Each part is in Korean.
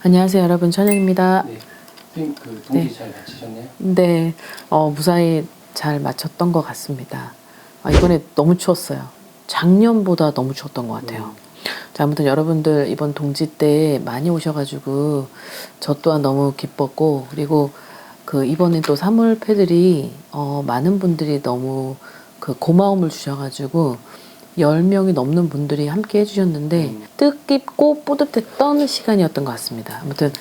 안녕하세요, 여러분. 천영입니다. 네. 선생님 그 동기 네. 잘 마치셨나요? 네, 어, 무사히 잘 마쳤던 것 같습니다. 아, 이번에 너무 추웠어요. 작년보다 너무 추웠던 것 같아요. 자, 아무튼 여러분들 이번 동지 때 많이 오셔가지고 저 또한 너무 기뻤고 그리고 그 이번에 또 사물패들이 어, 많은 분들이 너무 그 고마움을 주셔가지고 10명이 넘는 분들이 함께 해주셨는데 음. 뜻깊고 뿌듯했던 시간이었던 것 같습니다. 아무튼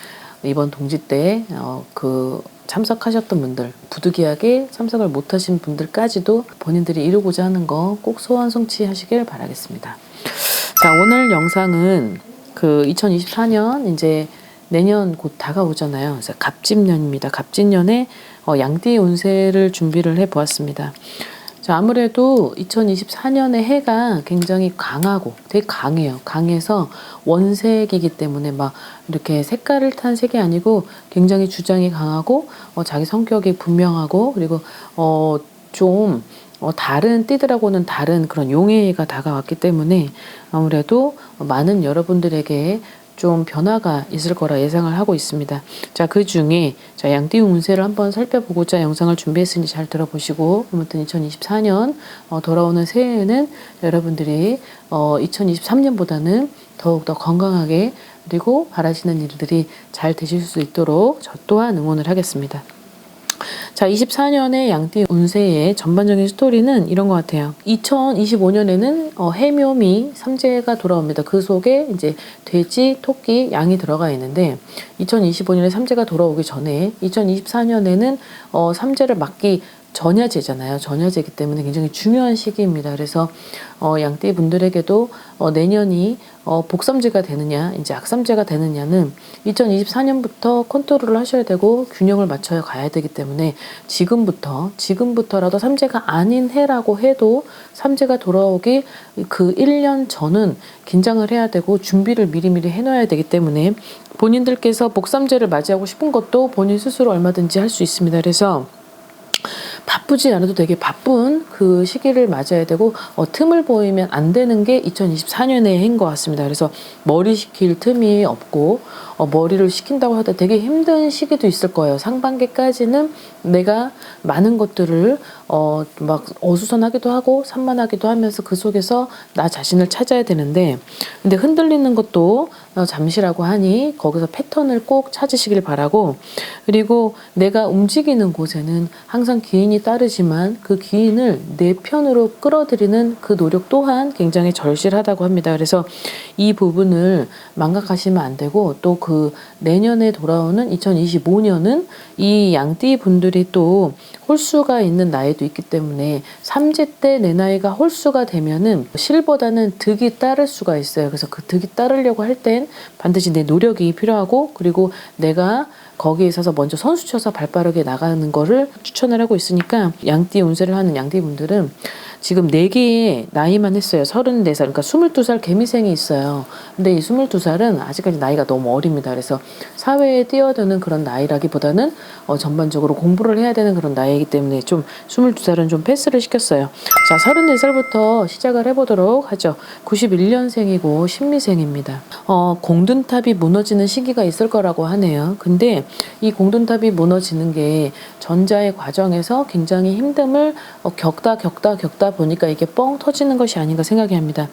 이번 동지 때 어, 그 참석하셨던 분들 부득이하게 참석을 못하신 분들까지도 본인들이 이루고자 하는 거 꼭 소원 성취하시길 바라겠습니다. 자 오늘 영상은 그 2024년 이제 내년 곧 다가오잖아요. 그래서 갑진년입니다. 갑진년에 어, 양띠 운세를 준비를 해보았습니다. 자, 아무래도 2024년의 해가 굉장히 강하고 되게 강해요. 강해서 원색이기 때문에 막 이렇게 색깔을 탄 색이 아니고 굉장히 주장이 강하고 어, 자기 성격이 분명하고 그리고 어, 좀 어, 다른 띠들하고는 다른 그런 용의 해가 다가왔기 때문에 아무래도 많은 여러분들에게 좀 변화가 있을 거라 예상을 하고 있습니다. 자, 그 중에 자, 양띠 운세를 한번 살펴보고자 영상을 준비했으니 잘 들어보시고 아무튼 2024년 어, 돌아오는 새해에는 여러분들이 어, 2023년보다는 더욱더 건강하게 그리고 바라시는 일들이 잘 되실 수 있도록 저 또한 응원을 하겠습니다. 자, 24년의 양띠 운세의 전반적인 스토리는 이런 것 같아요. 2025년에는 어, 해묘미 삼재가 돌아옵니다. 그 속에 이제 돼지, 토끼, 양이 들어가 있는데 2025년에 삼재가 돌아오기 전에 2024년에는 어, 삼재를 맞기 전야제잖아요. 전야제이기 때문에 굉장히 중요한 시기입니다. 그래서 어, 양띠 분들에게도 어, 내년이 어, 복삼제가 되느냐, 이제 악삼제가 되느냐는 2024년부터 컨트롤을 하셔야 되고 균형을 맞춰야 가야 되기 때문에 지금부터, 지금부터라도 삼제가 아닌 해라고 해도 삼제가 돌아오기 그 1년 전은 긴장을 해야 되고 준비를 미리미리 해놔야 되기 때문에 본인들께서 복삼제를 맞이하고 싶은 것도 본인 스스로 얼마든지 할 수 있습니다. 그래서 바쁘지 않아도 되게 바쁜 그 시기를 맞아야 되고 어, 틈을 보이면 안 되는 게 2024년의 해인 것 같습니다. 그래서 머리 식힐 틈이 없고 어, 머리를 식힌다고 하다 되게 힘든 시기도 있을 거예요. 상반기까지는 내가 많은 것들을 어, 막 어수선하기도 하고 산만하기도 하면서 그 속에서 나 자신을 찾아야 되는데 근데 흔들리는 것도 어, 잠시라고 하니 거기서 패턴을 꼭 찾으시길 바라고 그리고 내가 움직이는 곳에는 항상 기인이 따르지만 그 기인을 내 편으로 끌어들이는 그 노력 또한 굉장히 절실하다고 합니다. 그래서 이 부분을 망각하시면 안 되고 또그 내년에 돌아오는 2025년은 이 양띠 분들이 또 홀수가 있는 나이도 있기 때문에 삼재 때 내 나이가 홀수가 되면은 실보다는 득이 따를 수가 있어요. 그래서 그 득이 따르려고 할 땐 반드시 내 노력이 필요하고 그리고 내가 거기에 있어서 먼저 선수 쳐서 발 빠르게 나가는 거를 추천을 하고 있으니까 양띠 운세를 하는 양띠 분들은 지금 네개의 나이만 했어요. 34살, 그러니까 22살 개미생이 있어요. 근데 이 22살은 아직까지 나이가 너무 어립니다. 그래서 사회에 뛰어드는 그런 나이라기보다는 어, 전반적으로 공부를 해야 되는 그런 나이이기 때문에 좀 22살은 좀 패스를 시켰어요. 자, 34살부터 시작을 해보도록 하죠. 91년생이고 신미생입니다. 어, 공든탑이 무너지는 시기가 있을 거라고 하네요. 근데 이 공든탑이 무너지는 게 전자의 과정에서 굉장히 힘듦을 어, 겪다 겪다 겪다 보니까 이게 뻥 터지는 것이 아닌가 생각이 합니다.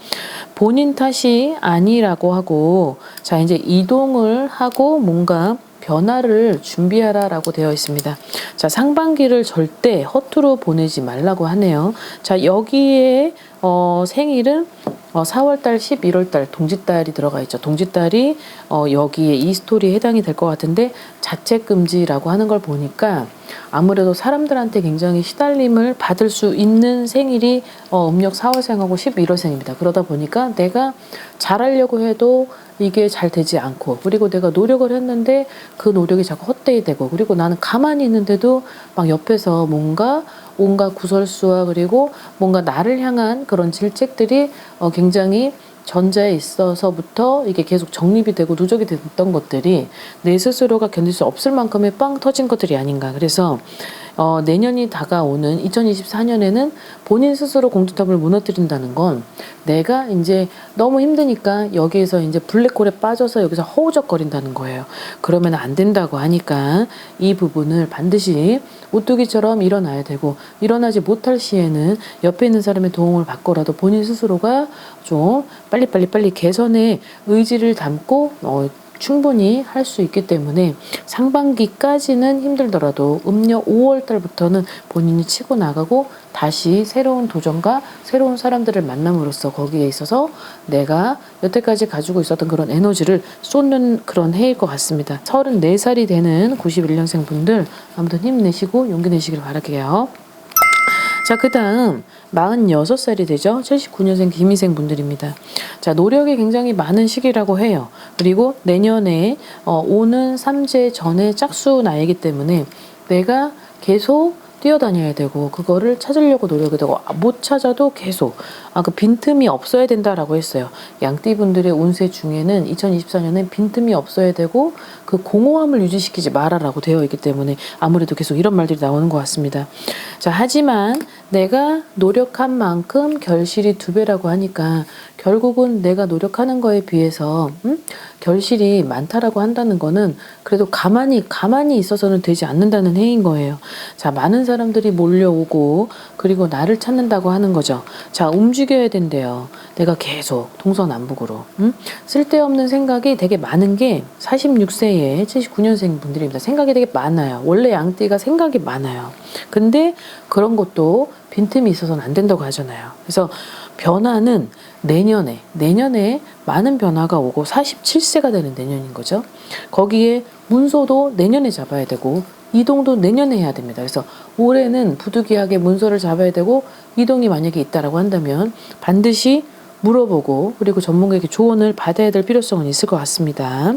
본인 탓이 아니라고 하고 자 이제 이동을 하고 뭔가 변화를 준비하라 라고 되어 있습니다. 자, 상반기를 절대 허투루 보내지 말라고 하네요. 자, 여기에 어, 생일은 어, 4월달, 11월달 동짓달이 들어가 있죠. 동짓달이 어, 여기에 이 스토리에 해당이 될 것 같은데 자책 금지라고 하는 걸 보니까 아무래도 사람들한테 굉장히 시달림을 받을 수 있는 생일이 어, 음력 4월생하고 11월생입니다. 그러다 보니까 내가 잘하려고 해도 이게 잘 되지 않고 그리고 내가 노력을 했는데 그 노력이 자꾸 헛되이 되고 그리고 나는 가만히 있는데도 막 옆에서 뭔가 온갖 구설수와 그리고 뭔가 나를 향한 그런 질책들이 어, 굉장히 전자에 있어서부터 이게 계속 정립이 되고 누적이 됐던 것들이 내 스스로가 견딜 수 없을 만큼의 빵 터진 것들이 아닌가. 그래서 어, 내년이 다가오는 2024년에는 본인 스스로 공든탑을 무너뜨린다는 건 내가 이제 너무 힘드니까 여기에서 이제 블랙홀에 빠져서 여기서 허우적거린다는 거예요. 그러면 안 된다고 하니까 이 부분을 반드시 오뚜기처럼 일어나야 되고 일어나지 못할 시에는 옆에 있는 사람의 도움을 받고라도 본인 스스로가 좀 빨리빨리 빨리 개선의 의지를 담고 어, 충분히 할 수 있기 때문에 상반기까지는 힘들더라도 음력 5월 달부터는 본인이 치고 나가고 다시 새로운 도전과 새로운 사람들을 만남으로써 거기에 있어서 내가 여태까지 가지고 있었던 그런 에너지를 쏟는 그런 해일 것 같습니다. 34살이 되는 91년생 분들 아무튼 힘내시고 용기 내시길 바랄게요. 자, 그 다음 46살이 되죠. 79년생 김희생 분들입니다. 자, 노력이 굉장히 많은 시기라고 해요. 그리고 내년에 어, 오는 삼재 전에 짝수 나이기 때문에 내가 계속 뛰어다녀야 되고 그거를 찾으려고 노력이 되고 아, 못 찾아도 계속 아 그 빈틈이 없어야 된다라고 했어요. 양띠 분들의 운세 중에는 2024년엔 빈틈이 없어야 되고 그 공허함을 유지시키지 말아라고 되어 있기 때문에 아무래도 계속 이런 말들이 나오는 것 같습니다. 자 하지만 내가 노력한 만큼 결실이 두 배라고 하니까 결국은 내가 노력하는 거에 비해서 음? 결실이 많다라고 한다는 거는 그래도 가만히 가만히 있어서는 되지 않는다는 해인 거예요. 자 많은 사람들이 몰려오고 그리고 나를 찾는다고 하는 거죠. 자 움직여야 된대요. 내가 계속 동서남북으로 음? 쓸데없는 생각이 되게 많은 게 46세에 79년생 분들입니다. 생각이 되게 많아요. 원래 양띠가 생각이 많아요. 근데 그런 것도 빈틈이 있어서는 안 된다고 하잖아요. 그래서 변화는 내년에 내년에 많은 변화가 오고 47세가 되는 내년인 거죠. 거기에 문서도 내년에 잡아야 되고 이동도 내년에 해야 됩니다. 그래서 올해는 부득이하게 문서를 잡아야 되고 이동이 만약에 있다라고 한다면 반드시 물어보고 그리고 전문가에게 조언을 받아야 될 필요성은 있을 것 같습니다.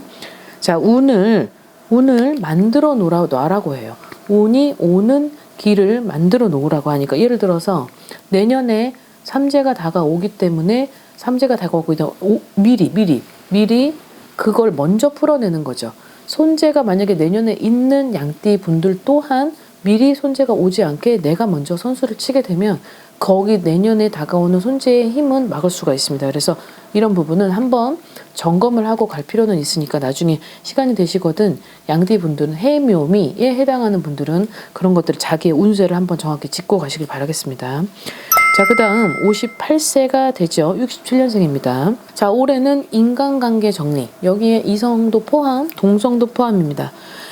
자, 운을 운을 만들어 놓으라 놔라고 해요. 운이 오는 길을 만들어 놓으라고 하니까 예를 들어서 내년에 삼재가 다가오기 때문에 삼재가 다가오고 있다. 오, 미리 미리 미리 그걸 먼저 풀어내는 거죠. 손재가 만약에 내년에 있는 양띠 분들 또한 미리 손재가 오지 않게 내가 먼저 선수를 치게 되면 거기 내년에 다가오는 손재의 힘은 막을 수가 있습니다. 그래서 이런 부분은 한번 점검을 하고 갈 필요는 있으니까 나중에 시간이 되시거든 양띠 분들은 해묘미에 해당하는 분들은 그런 것들을 자기의 운세를 한번 정확히 짚고 가시길 바라겠습니다. 자, 그 다음 58세가 되죠. 67년생입니다. 자, 올해는 인간관계 정리. 여기에 이성도 포함, 동성도 포함입니다.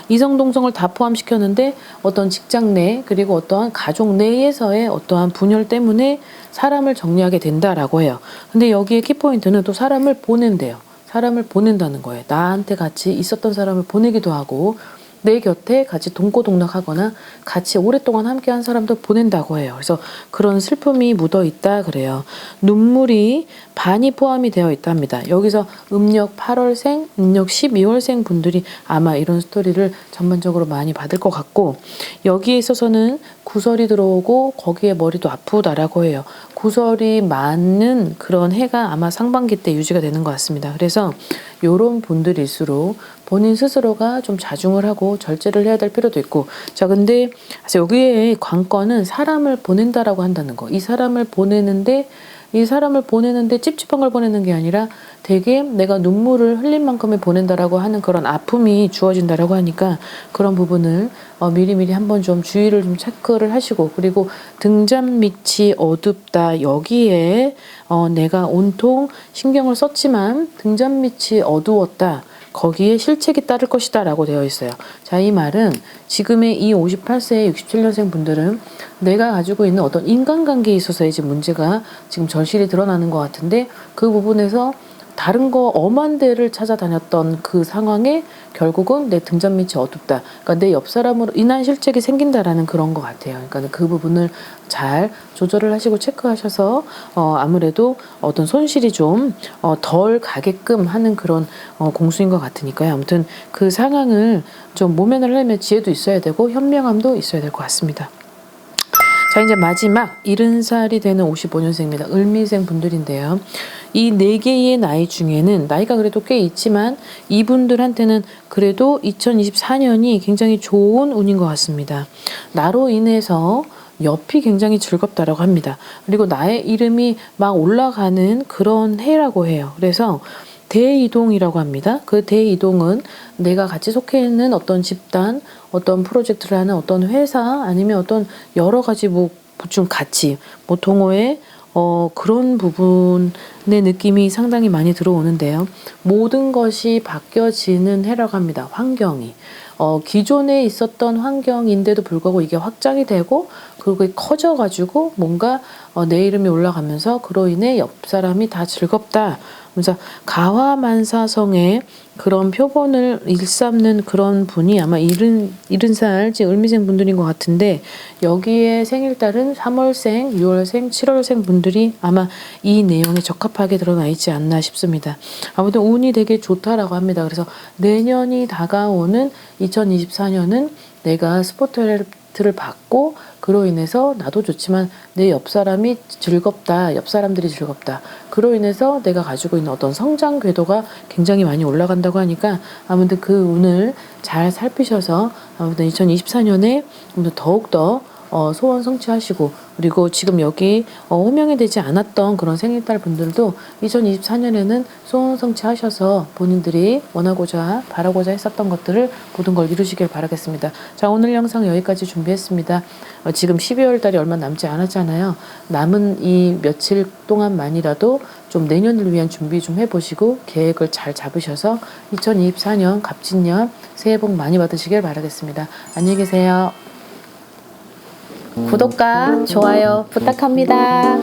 이성, 동성을 다 포함시켰는데 어떤 직장 내, 그리고 어떠한 가족 내에서의 어떠한 분열 때문에 사람을 정리하게 된다라고 해요. 근데 여기에 키포인트는 또 사람을 보낸대요. 사람을 보낸다는 거예요. 나한테 같이 있었던 사람을 보내기도 하고, 내 곁에 같이 동고동락하거나 같이 오랫동안 함께한 사람도 보낸다고 해요. 그래서 그런 슬픔이 묻어 있다 그래요. 눈물이 반이 포함이 되어 있답니다. 여기서 음력 8월생, 음력 12월생 분들이 아마 이런 스토리를 전반적으로 많이 받을 것 같고 여기에 있어서는 구설이 들어오고 거기에 머리도 아프다라고 해요. 구설이 많은 그런 해가 아마 상반기 때 유지가 되는 것 같습니다. 그래서 이런 분들일수록 본인 스스로가 좀 자중을 하고 절제를 해야 될 필요도 있고. 자 근데 여기에 관건은 사람을 보낸다라고 한다는 거. 이 사람을 보내는데 이 사람을 보내는데 찝찝한 걸 보내는 게 아니라 되게 내가 눈물을 흘린 만큼의 보낸다라고 하는 그런 아픔이 주어진다라고 하니까 그런 부분을 어, 미리미리 한번 좀 주의를 좀 체크를 하시고 그리고 등잔 밑이 어둡다 여기에 어, 내가 온통 신경을 썼지만 등잔 밑이 어두웠다. 거기에 실책이 따를 것이다 라고 되어 있어요. 자, 이 말은 지금의 이 58세 67년생 분들은 내가 가지고 있는 어떤 인간관계에 있어서의 지금 문제가 지금 절실히 드러나는 것 같은데 그 부분에서 다른 거 엄한 데를 찾아다녔던 그 상황에 결국은 내 등잔 밑이 어둡다. 그러니까 내 옆 사람으로 인한 실책이 생긴다라는 그런 것 같아요. 그러니까 그 부분을 잘 조절을 하시고 체크하셔서 어 아무래도 어떤 손실이 좀어덜 가게끔 하는 그런 어 공수인 것 같으니까요. 아무튼 그 상황을 좀 모면을 하려면 지혜도 있어야 되고 현명함도 있어야 될 것 같습니다. 자 이제 마지막 70살이 되는 55년생입니다. 을미생 분들인데요. 이 네 개의 나이 중에는 나이가 그래도 꽤 있지만 이분들한테는 그래도 2024년이 굉장히 좋은 운인 것 같습니다. 나로 인해서 옆이 굉장히 즐겁다라고 합니다. 그리고 나의 이름이 막 올라가는 그런 해라고 해요. 그래서 대이동이라고 합니다. 그 대이동은 내가 같이 속해 있는 어떤 집단, 어떤 프로젝트를 하는 어떤 회사 아니면 어떤 여러 가지 뭐 좀 같이 뭐 동호회 어 그런 부분의 느낌이 상당히 많이 들어오는데요. 모든 것이 바뀌어지는 해라고 합니다. 환경이. 어, 기존에 있었던 환경인데도 불구하고 이게 확장이 되고 그리고 커져가지고 뭔가 어, 내 이름이 올라가면서 그로 인해 옆 사람이 다 즐겁다. 그래서 가화만사성의 그런 표본을 일삼는 그런 분이 아마 이른 이른 살지 을미생 분들인 것 같은데 여기에 생일달은 3월생, 6월생, 7월생 분들이 아마 이 내용에 적합하게 드러나 있지 않나 싶습니다. 아무튼 운이 되게 좋다라고 합니다. 그래서 내년이 다가오는 2024년은 내가 스포트 라이트를 받고 그로 인해서 나도 좋지만 내 옆 사람이 즐겁다, 옆 사람들이 즐겁다. 그로 인해서 내가 가지고 있는 어떤 성장 궤도가 굉장히 많이 올라간다고 하니까 아무튼 그 운을 잘 살피셔서 아무튼 2024년에 아무튼 더욱더 어, 소원 성취하시고 그리고 지금 여기 어, 호명이 되지 않았던 그런 생일달 분들도 2024년에는 소원 성취하셔서 본인들이 원하고자 바라고자 했었던 것들을 모든 걸 이루시길 바라겠습니다. 자 오늘 영상 여기까지 준비했습니다. 어, 지금 12월 달이 얼마 남지 않았잖아요. 남은 이 며칠 동안만이라도 좀 내년을 위한 준비 좀 해보시고 계획을 잘 잡으셔서 2024년 갑진년 새해 복 많이 받으시길 바라겠습니다. 안녕히 계세요. 구독과 좋아요 부탁합니다.